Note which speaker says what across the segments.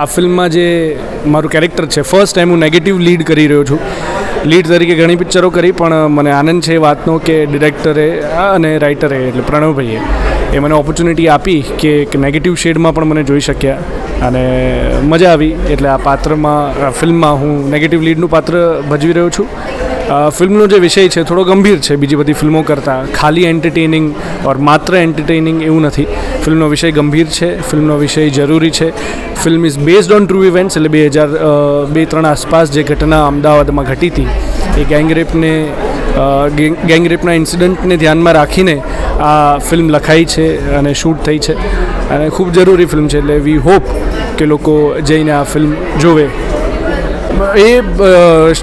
Speaker 1: આ ફિલ્મમાં જે મારું કેરેક્ટર છે ફર્સ્ટ ટાઈમ હું નેગેટિવ લીડ કરી રહ્યો છું. લીડ તરીકે ઘણી પિક્ચરો કરી, પણ મને આનંદ છે એ વાતનો કે ડિરેક્ટરે અને રાઇટરે એટલે પ્રણવભાઈએ, એ મને ઓપોર્ચ્યુનિટી આપી કે એક નેગેટિવ શેડમાં પણ મને જોઈ શક્યા. અને મજા આવી, એટલે આ પાત્રમાં ફિલ્મમાં હું નેગેટિવ લીડનું પાત્ર ભજવી રહ્યો છું. ફિલ્મનો જે વિષય છે થોડો ગંભીર છે. બીજી બધી ફિલ્મો કરતાં ખાલી એન્ટરટેનિંગ ઓર માત્ર એન્ટરટેનિંગ એવું નથી. ફિલ્મનો વિષય ગંભીર છે, ફિલ્મનો વિષય જરૂરી છે. Film is based on true events એટલે બે હજાર બે ત્રણ આસપાસ જે ઘટના અમદાવાદમાં ઘટી હતી, એ ગેંગરેપને ગેંગરેપના ઇન્સિડન્ટને ધ્યાનમાં રાખીને આ ફિલ્મ લખાઈ છે અને શૂટ થઈ છે. અને ખૂબ જરૂરી ફિલ્મ છે એટલે વી હોપ કે લોકો જઈને આ ફિલ્મ જોવે. એ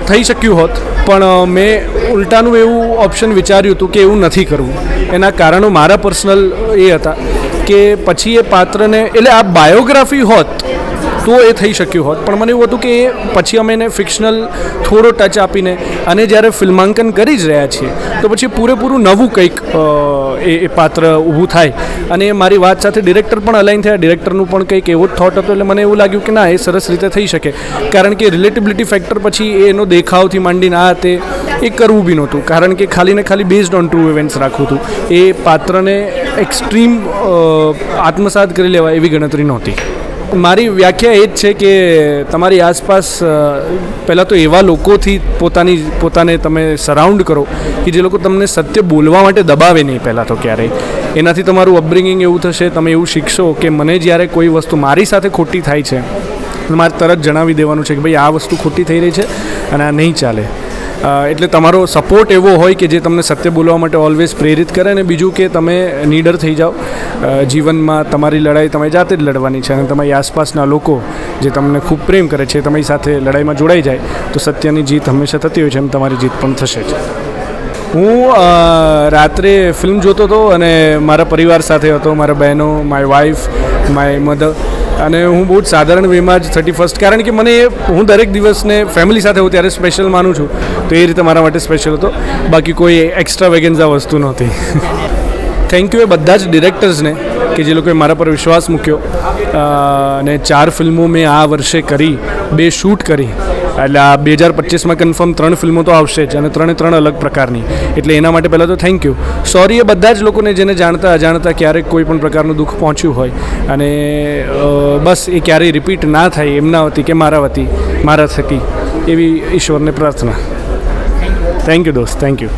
Speaker 1: થઈ શક્યું હોત, પણ મેં ઉલટાનું એવું ઓપ્શન વિચાર્યું હતું કે એવું નથી કરવું. એના કારણો મારા પર્સનલ એ હતા કે પછી એ પાત્રને, એટલે આ બાયોગ્રાફી હોત તો એ થઈ શક્યું હોત. પણ મને એવું હતું કે એ પછી અમે એને ફિક્શનલ થોડો ટચ આપીને અને જ્યારે ફિલ્માંકન કરી જ રહ્યા છીએ, તો પછી પૂરેપૂરું નવું કંઈક એ એ પાત્ર ઊભું થાય. અને મારી વાત સાથે ડિરેક્ટર પણ અલાઈન થયા. ડિરેક્ટરનું પણ કંઈક એવો જ થોટ હતો, એટલે મને એવું લાગ્યું કે ના, એ સરસ રીતે થઈ શકે. કારણ કે રિલેટિબિલિટી ફેક્ટર પછી એનો દેખાવથી માંડીને આ તે એ કરવું બી નહોતું. કારણ કે ખાલી ને ખાલી બેઝડ ઓન ટ્રુ ઇવેન્ટ્સ રાખવું હતું. એ પાત્રને એક્સ્ટ્રીમ આત્મસાત કરી લેવા એવી ગણતરી નહોતી. મારી વ્યાખ્યા એ જ છે કે તમારી આસપાસ પહેલાં તો એવા લોકોથી પોતાની, પોતાને તમે સરાઉન્ડ કરો કે જે લોકો તમને સત્ય બોલવા માટે દબાવે નહીં પહેલાં તો ક્યારેય. એનાથી તમારું અપબ્રિંગિંગ એવું થશે, તમે એવું શીખશો કે મને જ્યારે કોઈ વસ્તુ મારી સાથે ખોટી થાય છે મારે તરત જણાવી દેવાનું છે કે ભાઈ આ વસ્તુ ખોટી થઈ રહી છે અને આ નહીં ચાલે. એટલે તમારો સપોર્ટ એવો હોય કે જે તમને સત્ય બોલવા માટે ઓલવેઝ પ્રેરિત કરે અને બીજું કે તમે નીડર થઈ જાઓ. જીવનમાં તમારી લડાઈ તમે જાતે જ લડવાની છે અને તમારી આસપાસના લોકો જે તમને ખૂબ પ્રેમ કરે છે તમારી સાથે લડાઈમાં જોડાઈ જાય તો સત્યની જીત હંમેશા થતી હોય છે એમ તમારી જીત પણ થશે જ. હું રાત્રે ફિલ્મ જોતો હતો અને મારા પરિવાર સાથે હતો, મારા બહેનો માય વાઈફ માય મધર અને હું બહુ જ સાધારણ વેમાં જ થર્ટી ફર્સ્ટ કારણ કે મને હું દરેક દિવસને ફેમિલી સાથે હું ત્યારે સ્પેશિયલ માનું છું. તો એ રીતે મારા માટે સ્પેશિયલ હતો. બાકી કોઈ એક્સ્ટ્રા વેગન્ઝા વસ્તુ નહોતી. થેન્ક યુ એ બધા જ ડિરેક્ટર્સને કે જે લોકોએ મારા પર વિશ્વાસ મૂક્યો. અને ચાર ફિલ્મો મેં આ વર્ષે કરી, બે શૂટ કરી. એટલે આ બે હજાર પચીસમાં કન્ફર્મ ત્રણ ફિલ્મો તો આવશે જ અને ત્રણે ત્રણ અલગ પ્રકારની. એટલે એના માટે પહેલાં તો થેન્ક યુ સોરી એ બધા જ લોકોને જેને જાણતા અજાણતા ક્યારેક કોઈ પણ પ્રકારનું દુઃખ પહોંચ્યું હોય. અને બસ એ ક્યારેય રિપીટ ના થાય એમના વતી કે મારા વતી, મારા થકી એવી ઈશ્વરને પ્રાર્થના. થેન્ક યુ દોસ્ત. Thank you